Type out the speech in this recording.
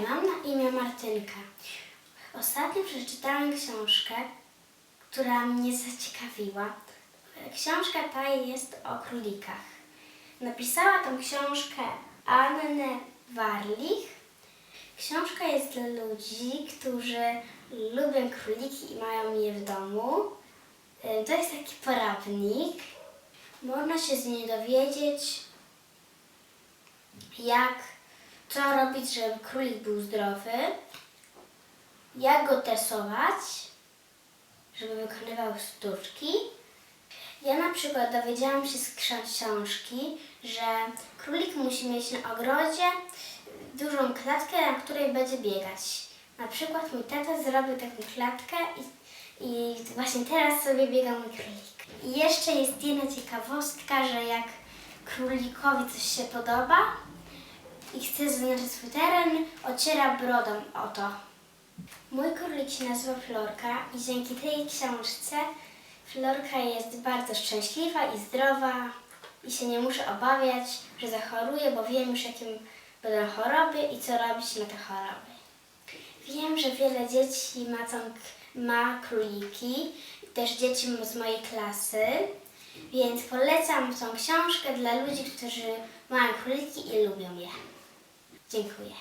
Mam na imię Martynka. Ostatnio przeczytałam książkę, która mnie zaciekawiła. Książka ta jest o królikach. Napisała tą książkę Anne Warlich. Książka jest dla ludzi, którzy lubią króliki i mają je w domu. Y, To jest taki poradnik. Można się z niej dowiedzieć, jak, co robić, żeby królik był zdrowy, jak go testować, żeby wykonywał sztuczki. Ja na przykład dowiedziałam się z książki, że królik musi mieć na ogrodzie dużą klatkę, na której będzie biegać. Na przykład mój tata zrobił taką klatkę i, i właśnie teraz sobie biega mój królik. I jeszcze jest jedna ciekawostka, że jak królikowi coś się podoba i chce zaznaczyć swój teren, ociera brodą o to. Mój królik się nazywa Florka i dzięki tej książce Florka jest bardzo szczęśliwa i zdrowa i się nie muszę obawiać, że zachoruje, bo wiem już jakie będą choroby i co robić na te choroby. Wiem, że wiele dzieci ma, ma króliki, też dzieci z mojej klasy, więc polecam tą książkę dla ludzi, którzy mają króliki i lubią je. 这口烟